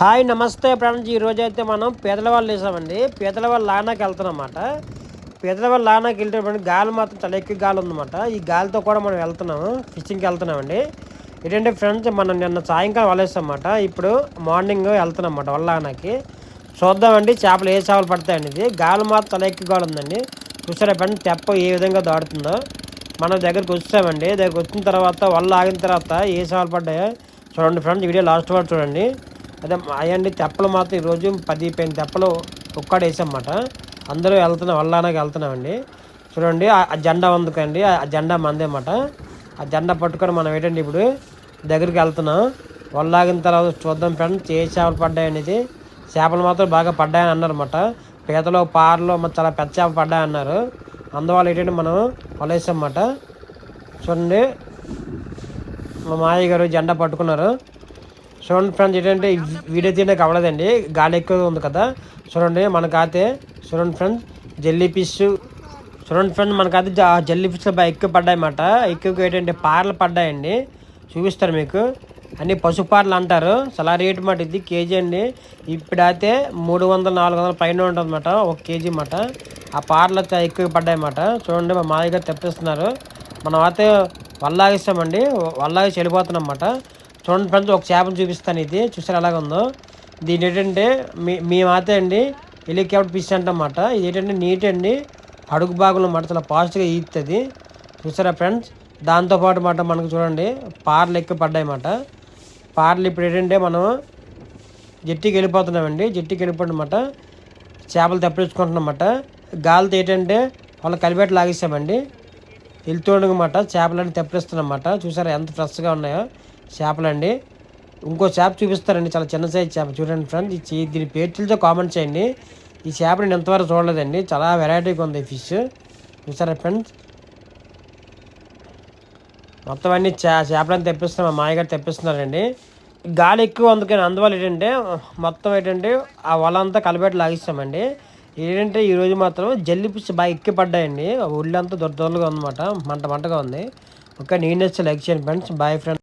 Hi నమస్తే friends ఈరోజు అయితే మనం పీతలవాళ్ళు వేసామండి పీతలవాళ్ళ లానాకి వెళ్తున్నాం అనమాట పీతలవాళ్ళ లానాకి వెళ్ళేటప్పుడు గాలి మాత్రం చాలా ఎక్కువ గాలి ఉందన్నమాట. ఈ గాలితో కూడా మనం వెళ్తున్నాము ఫిషింగ్కి వెళ్తున్నామండి. ఏంటంటే ఫ్రెండ్స్ మనం నిన్న సాయంకాలం వలేస్తామన్నమాట ఇప్పుడు మార్నింగ్ వెళ్తున్నాం అన్నమాట వల్లానాకి చూద్దామండి చేపలు ఏ చేపలు పడతాయండి ఇది గాలి మాత్రం చాలా ఎక్కువ గాలి ఉందండి. చూసారా ఫ్రెండ్స్ తెప్ప ఏ విధంగా దాడుతుందో మనం దగ్గరికి వచ్చామండి. దగ్గరికి వచ్చిన తర్వాత వల్ల ఆగిన తర్వాత ఏ చేపలు పడ్డాయో చూడండి ఫ్రెండ్స్ వీడియో లాస్ట్ వరకు చూడండి. అదే అయ్యండి తెప్పలు మాత్రం ఈరోజు పది పైన తెప్పలు ఒక్కడు అందరూ వెళ్తున్నాం వల్లానాకి వెళ్తున్నామండి. చూడండి ఆ జెండా అందుకండి ఆ జెండా మందేమాట. ఆ జెండా పట్టుకొని మనం ఏంటండి ఇప్పుడు దగ్గరికి వెళ్తున్నాం. వల్లాగిన తర్వాత చూద్దాం ఫ్రెండ్స్ ఏ చేపలు పడ్డాయి అనేది. చేపలు మాత్రం బాగా పడ్డాయని అన్నారన్నమాట. పీతలో పారలో చాలా పెద్ద చేప పడ్డాయన్నారు అందువల్ల ఏంటంటే మనం వలేసామన్నమాట చూడండి మా మాయ గారు జెండా పట్టుకున్నారు. చూడండి ఫ్రెండ్స్ ఏంటంటే వీడియో తీయడానికి అవ్వలేదండి. గాలి ఎక్కువ ఉంది కదా. చూడండి మనకైతే చూడండి ఫ్రెండ్స్ జెల్లీ ఫిష్ చూడండి ఫ్రెండ్ మనకైతే జెల్లీ ఫిష్లు బాగా ఎక్కువ పడ్డాయన్నమాట. ఎక్కువగా ఏంటంటే పార్లు పడ్డాయండి. చూపిస్తారు మీకు. అన్ని పసుపార్లు అంటారు. చాలా రేటు మాట ఇది కేజీ అండి. ఇప్పుడైతే మూడు వందల నాలుగు వందల పైన ఉంటుంది అన్నమాట ఒక కేజీ అన్నమాట ఆ పార్లు అయితే ఎక్కువ పడ్డాయన్నమాట. చూడండి మా మాయగా తెప్పిస్తున్నారు. మనం అయితే వల్లాగిస్తామండి. వల్లాగి వెళ్ళిపోతున్నాం అన్నమాట. చూడండి ఫ్రెండ్స్ ఒక చేపను చూపిస్తాను ఇది. చూసారు ఎలాగ ఉందో? దీని ఏంటంటే మీ మేమైతే అండి హెలికాప్టర్ ఫిష్ అంటమాట. ఇది ఏంటంటే నీట్ అండి అడుగు భాగంలో మాట చాలా పాజిటివ్గా ఈతుంది చూసారా ఫ్రెండ్స్? దాంతోపాటు మాట మనకు చూడండి పార్లు ఎక్కువ పడ్డాయన్నమాట పార్లు ఇప్పుడు ఏంటంటే మనం జట్టికి వెళ్ళిపోతున్నామండి. జట్టికి వెళ్ళిపోతున్నమాట చేపలు తప్పించుకుంటున్నమాట గాలితో ఏంటంటే వాళ్ళ కలిపెట్టి లాగేసామండి. వెళ్తుండమాట చేపలన్నీ తెప్పిస్తున్నమాట చూసారా ఎంత ఫ్రెష్గా ఉన్నాయో. చేపలండి. ఇంకో చేప చూపిస్తారండి. చాలా చిన్న సైజ్ చేప. చూడండి ఫ్రెండ్స్ ఈ దీని పేర్చిలతో కామెంట్ చేయండి. ఈ చేప నేను ఎంతవరకు చూడలేదండి. చాలా వెరైటీగా ఉంది ఫిష్ చూసారా ఫ్రెండ్స్ మొత్తం అన్ని చే చేపలను తెప్పిస్తున్నారు మా మాయగారు తెప్పిస్తున్నారండి. గాలి ఎక్కువ అందుకని అందువల్ల ఏంటంటే మొత్తం ఏంటంటే ఆ వల అంతా కలిపెట్టి లాగిస్తామండి. ఏంటంటే ఈరోజు మాత్రం జల్లి ఫిష్ బాగా ఎక్కి పడ్డాయండి. ఒళ్ళంతా దొరదొరలుగా ఉందన్నమాట. మంట మంటగా ఉంది. ఓకే నేను లైక్ చేయండి ఫ్రెండ్స్ బాయ్ ఫ్రెండ్స్